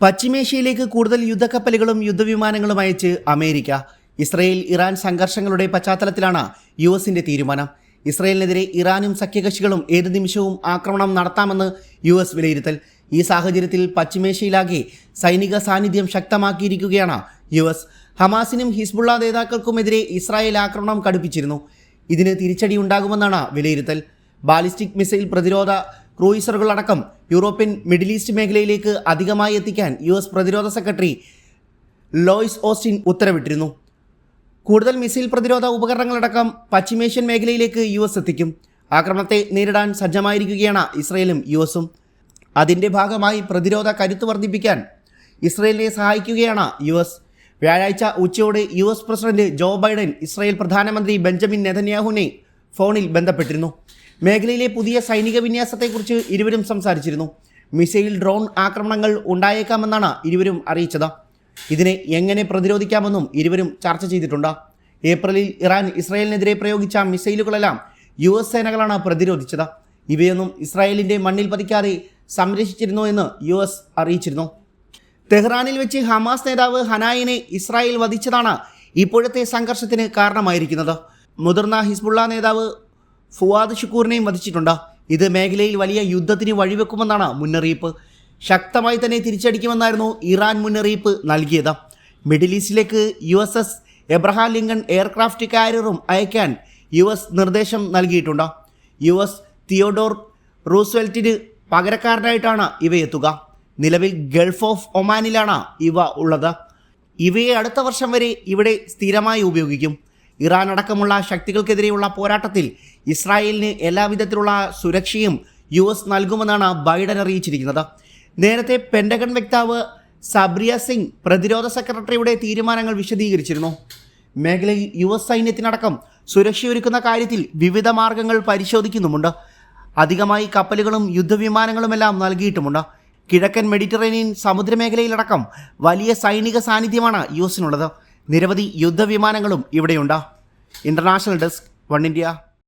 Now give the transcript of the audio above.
പശ്ചിമേഷ്യയിലേക്ക് കൂടുതൽ യുദ്ധക്കപ്പലുകളും യുദ്ധവിമാനങ്ങളും അയച്ച് America. Israel Iran സംഘർഷങ്ങളുടെ പശ്ചാത്തലത്തിലാണ് യു എസിന്റെ തീരുമാനം. ഇസ്രയേലിനെതിരെ ഇറാനും സഖ്യകക്ഷികളും ഏത് നിമിഷവും ആക്രമണം നടത്താമെന്ന് യു എസ് വിലയിരുത്തൽ. ഈ സാഹചര്യത്തിൽ പശ്ചിമേഷ്യയിലാകെ സൈനിക സാന്നിധ്യം ശക്തമാക്കിയിരിക്കുകയാണ് യു എസ്. ഹമാസിനും ഹിസ്ബുള്ള നേതാക്കൾക്കുമെതിരെ ഇസ്രായേൽ ആക്രമണം കടുപ്പിച്ചിരുന്നു. ഇതിന് തിരിച്ചടി ഉണ്ടാകുമെന്നാണ് വിലയിരുത്തൽ. ബാലിസ്റ്റിക് മിസൈൽ പ്രതിരോധ ക്രൂയിസറുകളടക്കം യൂറോപ്യൻ മിഡിൽ ഈസ്റ്റ് മേഖലയിലേക്ക് അധികമായി എത്തിക്കാൻ യു എസ് പ്രതിരോധ സെക്രട്ടറി ലോയിസ് ഓസ്റ്റിൻ ഉത്തരവിട്ടിരുന്നു. കൂടുതൽ മിസൈൽ പ്രതിരോധ ഉപകരണങ്ങളടക്കം പശ്ചിമേഷ്യൻ മേഖലയിലേക്ക് യു എസ് എത്തിക്കും. ആക്രമണത്തെ നേരിടാൻ സജ്ജമായിരിക്കുകയാണ് ഇസ്രയേലും യു എസും. അതിന്റെ ഭാഗമായി പ്രതിരോധ കരുത്ത് വർദ്ധിപ്പിക്കാൻ ഇസ്രയേലിനെ സഹായിക്കുകയാണ് യു എസ്. വ്യാഴാഴ്ച ഉച്ചയോടെ U S president Joe Biden Israel പ്രധാനമന്ത്രി ബെഞ്ചമിൻ നെതന്യാഹുവിനെ ഫോണിൽ ബന്ധപ്പെട്ടിരുന്നു. മേഖലയിലെ പുതിയ സൈനിക വിന്യാസത്തെക്കുറിച്ച് ഇരുവരും സംസാരിച്ചിരുന്നു. മിസൈൽ ഡ്രോൺ ആക്രമണങ്ങൾ ഉണ്ടായേക്കാമെന്നാണ് ഇരുവരും അറിയിച്ചത്. ഇതിനെ എങ്ങനെ പ്രതിരോധിക്കാമെന്നും ഇരുവരും ചർച്ച ചെയ്തിട്ടുണ്ട്. ഏപ്രിലിൽ ഇറാൻ ഇസ്രായേലിനെതിരെ പ്രയോഗിച്ച മിസൈലുകളെല്ലാം യു എസ് സേനകളാണ് പ്രതിരോധിച്ചത്. ഇവയൊന്നും ഇസ്രായേലിന്റെ മണ്ണിൽ പതിക്കാതെ സംരക്ഷിച്ചിരുന്നു എന്ന് യു എസ് അറിയിച്ചിരുന്നു. തെഹ്റാനിൽ വെച്ച് ഹമാസ് നേതാവ് ഹനായിനെ ഇസ്രായേൽ വധിച്ചതാണ് ഇപ്പോഴത്തെ സംഘർഷത്തിന് കാരണമായിരിക്കുന്നത്. മുതിർന്ന ഹിസ്ബുള്ള നേതാവ് ഫുവാദ് ഷുക്കൂറിനെയും വധിച്ചിട്ടുണ്ട്? ഇത് മേഖലയിൽ വലിയ യുദ്ധത്തിന് വഴിവെക്കുമെന്നാണ് മുന്നറിയിപ്പ്. ശക്തമായി തന്നെ തിരിച്ചടിക്കുമെന്നായിരുന്നു ഇറാൻ മുന്നറിയിപ്പ് നൽകിയത്. Middle ഈസ്റ്റിലേക്ക് U S S Abraham Lincoln aircraft കാരിയറും അയക്കാൻ യു എസ് നിർദ്ദേശം നൽകിയിട്ടുണ്ട്. യു എസ് തിയോഡോർ റൂസ്വെൽറ്റിന് പകരക്കാരനായിട്ടാണ് ഇവയെത്തുക. നിലവിൽ ഗൾഫ് ഓഫ് ഒമാനിലാണ് ഇവ ഉള്ളത്. ഇവയെ അടുത്ത വർഷം വരെ ഇവിടെ സ്ഥിരമായി ഉപയോഗിക്കും. ഇറാൻ അടക്കമുള്ള ശക്തികൾക്കെതിരെയുള്ള പോരാട്ടത്തിൽ ഇസ്രായേലിന് എല്ലാവിധത്തിലുള്ള സുരക്ഷയും യു എസ് നൽകുമെന്നാണ് ബൈഡൻ അറിയിച്ചിരിക്കുന്നത്. നേരത്തെ പെൻഡഗൺ വക്താവ് സബ്രിയ സിംഗ് പ്രതിരോധ സെക്രട്ടറിയുടെ തീരുമാനങ്ങൾ വിശദീകരിച്ചിരുന്നു. മേഖലയിൽ യു എസ് സൈന്യത്തിനടക്കം സുരക്ഷയൊരുക്കുന്ന കാര്യത്തിൽ വിവിധ മാർഗങ്ങൾ പരിശോധിക്കുന്നുമുണ്ട്. അധികമായി കപ്പലുകളും യുദ്ധവിമാനങ്ങളുമെല്ലാം നൽകിയിട്ടുമുണ്ട്. കിഴക്കൻ മെഡിറ്ററേനിയൻ സമുദ്രമേഖലയിലടക്കം വലിയ സൈനിക സാന്നിധ്യമാണ് യു എസിനുള്ളത്. നിരവധി യുദ്ധവിമാനങ്ങളും ഇവിടെയുണ്ട്. International desk One India